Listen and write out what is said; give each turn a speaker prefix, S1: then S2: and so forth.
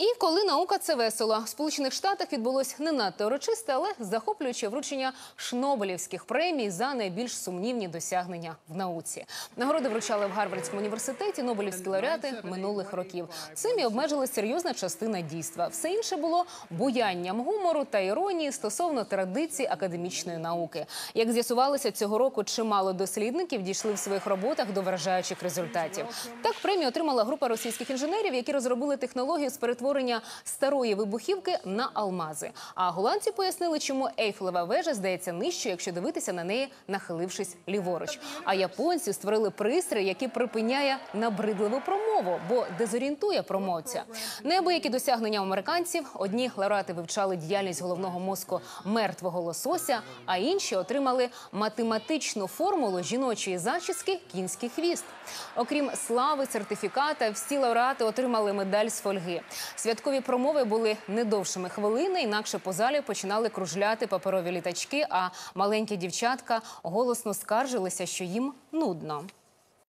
S1: І коли наука це весело, в Сполучених Штатах відбулось не надто урочисте, але захоплююче вручення шнобелівських премій за найбільш сумнівні досягнення в науці. Нагороди вручали в Гарвардському університеті Нобелівські лауреати минулих років. Цим і обмежилась серйозна частина дійства. Все інше було буянням гумору та іронії стосовно традицій академічної науки. Як з'ясувалося цього року, чимало дослідників дійшли в своїх роботах до вражаючих результатів. Так премію отримала група російських інженерів, які розробили технологію з перетворення старої вибухівки на алмази. А голландці пояснили, чому Ейфелева вежа здається нижчою, якщо дивитися на неї, нахилившись ліворуч. А японці створили пристрій, який припиняє набридливу промову, бо дезорієнтує промовця. Неабиякі досягнення американців. Одні лауреати вивчали діяльність головного мозку мертвого лосося, а інші отримали математичну формулу жіночої зачіски кінський хвіст. Окрім слави, сертифіката, всі лауреати отримали медаль з фольги. Святкові промови були не довшими хвилини, інакше по залі починали кружляти паперові літачки, а маленькі дівчатка голосно скаржилися, що їм нудно.